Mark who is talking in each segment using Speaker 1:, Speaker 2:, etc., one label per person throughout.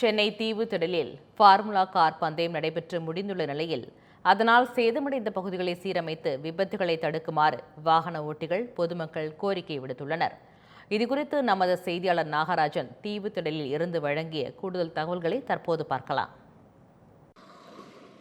Speaker 1: சென்னை தீவு திடலில் formula car பந்தயம் நடைபெற்று முடிந்துள்ள நிலையில் அதனால் சேதமடைந்த பகுதிகளை சீரமைத்து விபத்துகளை தடுக்குமாறு வாகன ஓட்டிகள் பொதுமக்கள் கோரிக்கை விடுத்துள்ளனர். இதுகுறித்து நமது செய்தியாளர் நாகராஜன் தீவு திடலில் இருந்து வழங்கிய கூடுதல் தகவல்களை தற்போது பார்க்கலாம்.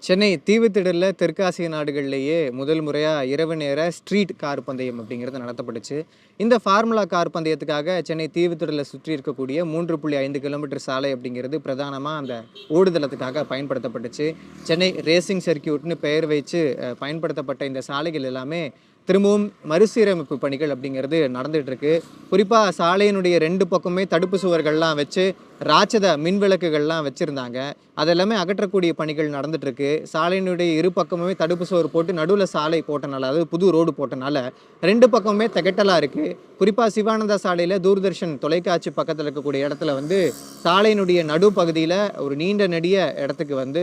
Speaker 2: சென்னை தீவுத்திடலில் தெற்காசிய நாடுகள்லேயே முதல் முறையாக இரவு நேர ஸ்ட்ரீட் கார் பந்தயம் அப்படிங்கிறது நடத்தப்பட்டுச்சு. இந்த ஃபார்முலா கார் பந்தயத்துக்காக சென்னை தீவுத்திடலை சுற்றி இருக்கக்கூடிய மூன்று புள்ளி ஐந்து கிலோமீட்டர் சாலை அப்படிங்கிறது பிரதானமாக அந்த ஓடுதளத்துக்காக பயன்படுத்தப்பட்டுச்சு. சென்னை ரேசிங் சர்க்கியூட்னு பெயர் வைத்து பயன்படுத்தப்பட்ட இந்த சாலைகள் எல்லாமே திரும்பவும் மறுசீரமைப்பு பணிகள் அப்படிங்கிறது நடந்துகிட்ருக்கு. குறிப்பாக சாலையினுடைய ரெண்டு பக்கமே தடுப்பு சுவர்கள்லாம் வச்சு ராட்சத மின் விளக்குகள்லாம் வச்சுருந்தாங்க. அதெல்லாமே அகற்றக்கூடிய பணிகள் நடந்துகிட்ருக்கு. சாலையினுடைய இரு பக்கமுமே தடுப்பு சுவர் போட்டு நடுவில் சாலை போட்டனால அதாவது புது ரோடு போட்டனால ரெண்டு பக்கமுமே திகட்டலாக இருக்குது குறிப்பாக சிவானந்தா சாலையில் தூர்தர்ஷன் தொலைக்காட்சி பக்கத்தில் இருக்கக்கூடிய இடத்துல வந்து சாலையினுடைய நடுப்பகுதியில் ஒரு நீண்ட நெடிய இடத்துக்கு வந்து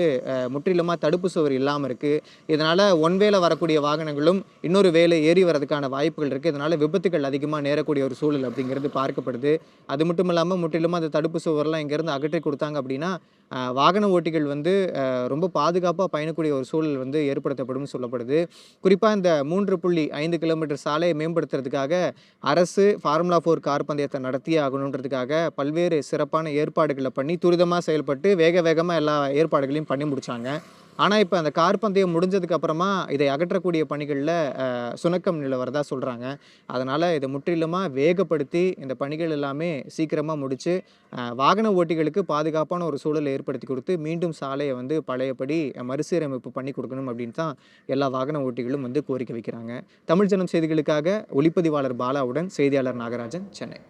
Speaker 2: முற்றிலுமாக தடுப்பு சுவர் இல்லாமல் இருக்குது இதனால் ஒன் வேல வரக்கூடிய வாகனங்களும் இன்னொரு வேலை ஏறி வரதுக்கான வாய்ப்புகள் இருக்குது இதனால் விபத்துகள் அதிகமாக நேரக்கூடிய ஒரு சூழல் அப்படிங்கிறது பார்க்கப்படுது. அது மட்டும் இல்லாமல் முற்றிலுமாக அந்த தடுப்பு சுவர்லாம் இங்கேருந்து அகற்றி கொடுத்தாங்க அப்படின்னா வாகன ஓட்டிகள் வந்து ரொம்ப பாதுகாப்பாக பயணக்கூடிய ஒரு சூழல் வந்து ஏற்படுத்தப்படும் சொல்லப்படுது. குறிப்பாக இந்த மூன்று புள்ளி ஐந்து கிலோமீட்டர் சாலையை மேம்படுத்துறதுக்காக அரசு ஃபார்முலா ஃபோர் கார் பந்தயத்தை நடத்தியே ஆகணுன்றதுக்காக பல்வேறு சிறப்பான ஏற்பாடுகளை பண்ணி துரிதமாக செயல்பட்டு வேக வேகமாக எல்லா ஏற்பாடுகளையும் பண்ணி முடித்தாங்க ஆனால் இப்போ அந்த கார் பந்தயம் முடிஞ்சதுக்கப்புறமா இதை அகற்றக்கூடிய பணிகளில் சுணக்கம் நிலவரதா சொல்கிறாங்க அதனால் இதை முற்றிலுமாக வேகப்படுத்தி இந்த பணிகள் எல்லாமே சீக்கிரமாக முடித்து வாகன ஓட்டிகளுக்கு பாதுகாப்பான ஒரு சூழலை ஏற்படுத்தி கொடுத்து மீண்டும் சாலையை வந்து பழையபடி மறுசீரமைப்பு பண்ணி கொடுக்கணும் அப்படின்னு தான் எல்லா வாகன ஓட்டிகளும் வந்து கோரிக்கை வைக்கிறாங்க. தமிழ் ஜனம் செய்திகளுக்காக ஒளிப்பதிவாளர் பாலாவுடன் செய்தியாளர் நாகராஜன் சென்னை.